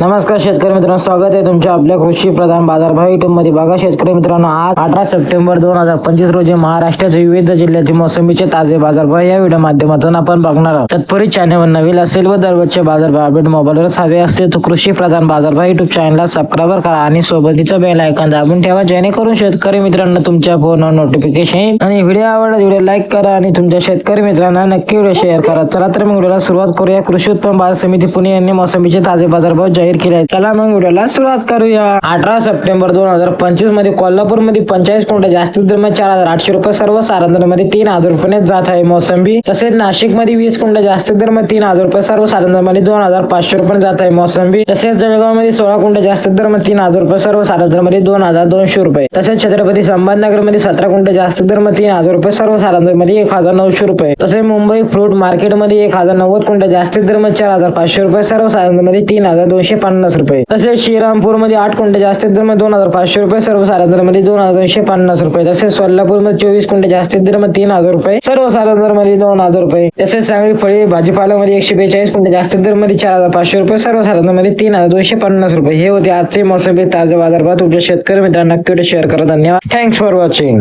नमस्कार शेतकरी मित्रांनो स्वागत आहे तुमच्या आपल्या कृषी प्रधान बाजारभाव युट्यूबमध्ये. बघा शेतकरी मित्रांनो आज अठरा सप्टेंबर दोन हजार पंचवीस रोजी महाराष्ट्राच्या विविध जिल्ह्यातील मोसंबीचे ताजे बाजारभाव या व्हिडिओ माध्यमातून आपण बघणार आहोत. तत्पूर्वी चॅनलवर नवीन असेल व दररोजचे बाजारभाव अपडेट मोबाईलवरच हवे असतील तर कृषी प्रधान बाजारभाव युट्यूब चॅनलला सबस्क्राईब करा आणि सोबतीचा बेल आयकॉन दाबून ठेवा जेणेकरून शेतकरी मित्रांनो तुमच्या फोनवर नोटिफिकेशन येईल आणि व्हिडिओ आवडला व्हिडिओ लाईक करा आणि तुमच्या शेतकरी मित्रांना नक्की व्हिडिओ शेअर करा. चला तर मी व्हिडिओला सुरुवात करूया. कृषी उत्पन्न बाजार समिती पुणे यांनी मोसंबीचे ताजे बाजारभाव जाहीर केले आहे. चला मग व्हिडिओला सुरुवात करूया. अठरा सप्टेंबर दोन हजार पंचवीसमध्ये कोल्हापूरमध्ये पंचेचाळीस पॉईंट जास्तीत धर्म चार हजार आठशे रुपये सर्वमध्ये तीन हजार रुपये जात आहे. मोसंबी तसेच नाशिकमध्ये वीस कुंड जास्तीत धर्म तीन हजार रुपये सर्वमध्ये दोन हजार पाचशे रुपये जात आहे. मोसंबी तसेच जळगावमध्ये सोळा कुंड जास्तीत धर्म तीन हजार रुपये सर्वमध्ये दोन हजार दोनशे रुपये. तसेच छत्रपती संभाजीनगरमध्ये सतरा कुंड जास्तीत धर्म तीन हजार रुपये सर्वमध्ये एक हजार नऊशे रुपये. तसेच मुंबई फ्रूट मार्केटमध्ये एक हजार नव्वद कुंड जास्तीत धर्म चार हजार पाचशे रुपये सर्वमध्ये तीन हजार दोनशे पन्नास रुपये. तसेच श्रीरामपूरमध्ये आठ क्विंटल जास्तीत दर मग दोन हजार पाचशे रुपये सर्वमध्ये दोन हजार दोनशे पन्नास रुपये. तसेच सोलापूरमध्ये चोवीस क्विंटल जास्तीत दर मग तीन हजार रुपये. सर्वमध्ये दोन हजार रुपये. तसेच सांगली फळे भाजीपाला मध्ये एकशे बेचाळीस क्विंटल जास्तीत दरमध्ये चार हजार पाचशे रुपये. सर्वमध्ये तीन हजार दोनशे पन्नास रुपये. हे होते आजचे मोसंबी ताजे बाजारभाव. तुमच्या शेतकरी मित्रांना नक्की शेअर करा. धन्यवाद. Thanks for watching